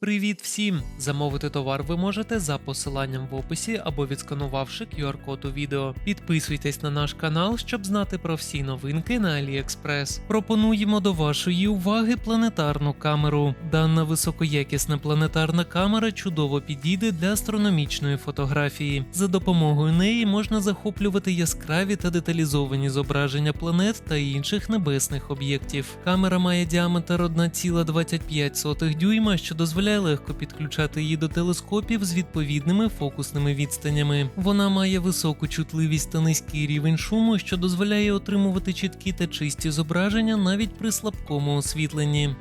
Привіт всім! Замовити товар ви можете за посиланням в описі або відсканувавши QR-код у відео. Підписуйтесь на наш канал, щоб знати про всі новинки на AliExpress. Пропонуємо до вашої уваги планетарну камеру. Дана високоякісна планетарна камера чудово підійде для астрономічної фотографії. За допомогою неї можна захоплювати яскраві та деталізовані зображення планет та інших небесних об'єктів. Камера має діаметр 1,25 дюйма, що дозволяє легко підключати її до телескопів з відповідними фокусними відстанями. Вона має високу чутливість та низький рівень шуму, що дозволяє отримувати чіткі та чисті зображення навіть при слабкому освітленні.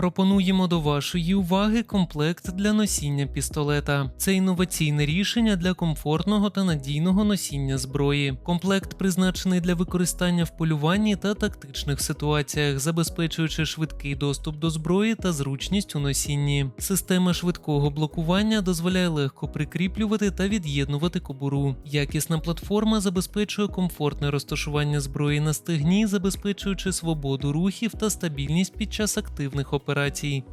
Пропонуємо до вашої уваги комплект для носіння пістолета. Це інноваційне рішення для комфортного та надійного носіння зброї. Комплект призначений для використання в полюванні та тактичних ситуаціях, забезпечуючи швидкий доступ до зброї та зручність у носінні. Система швидкого блокування дозволяє легко прикріплювати та від'єднувати кобуру. Якісна платформа забезпечує комфортне розташування зброї на стегні, забезпечуючи свободу рухів та стабільність під час активних операцій. Операції.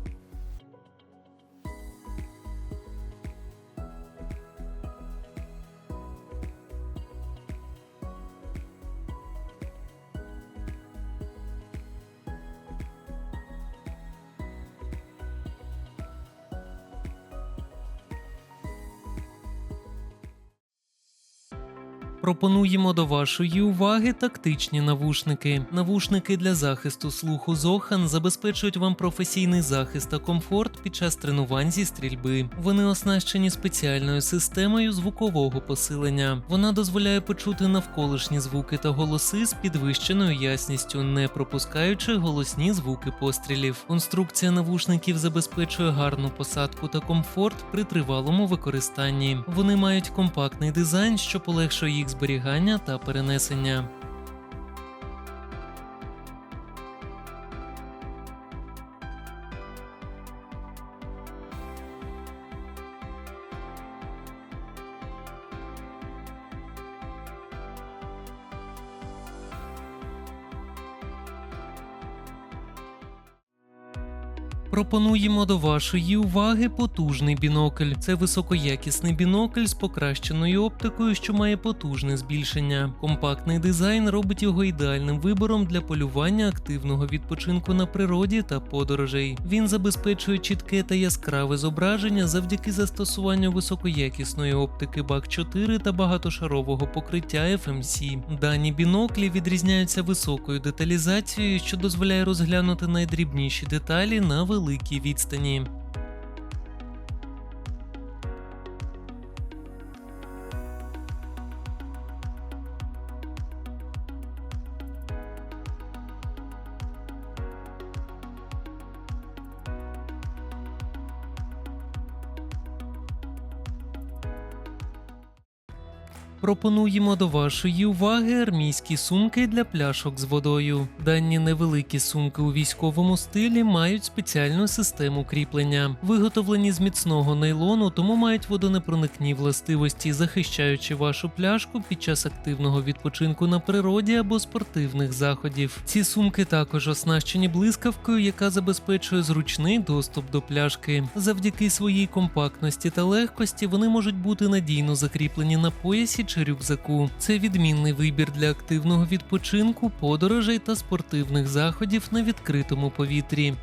Пропонуємо до вашої уваги тактичні навушники. Навушники для захисту слуху Zohan забезпечують вам професійний захист та комфорт під час тренувань зі стрільби. Вони оснащені спеціальною системою звукового посилення. Вона дозволяє почути навколишні звуки та голоси з підвищеною ясністю, не пропускаючи голосні звуки пострілів. Конструкція навушників забезпечує гарну посадку та комфорт при тривалому використанні. Вони мають компактний дизайн, що полегшує їх зберігання та перенесення. Пропонуємо до вашої уваги потужний бінокль. Це високоякісний бінокль з покращеною оптикою, що має потужне збільшення. Компактний дизайн робить його ідеальним вибором для полювання активного відпочинку на природі та подорожей. Він забезпечує чітке та яскраве зображення завдяки застосуванню високоякісної оптики BAC 4 та багатошарового покриття FMC. Дані біноклі відрізняються високою деталізацією, що дозволяє розглянути найдрібніші деталі на великій відстані. Пропонуємо до вашої уваги армійські сумки для пляшок з водою. Дані невеликі сумки у військовому стилі мають спеціальну систему кріплення, виготовлені з міцного нейлону, тому мають водонепроникні властивості, захищаючи вашу пляшку під час активного відпочинку на природі або спортивних заходів. Ці сумки також оснащені блискавкою, яка забезпечує зручний доступ до пляшки. Завдяки своїй компактності та легкості вони можуть бути надійно закріплені на поясі чи рюкзаку. Це відмінний вибір для активного відпочинку, подорожей та спортивних заходів на відкритому повітрі.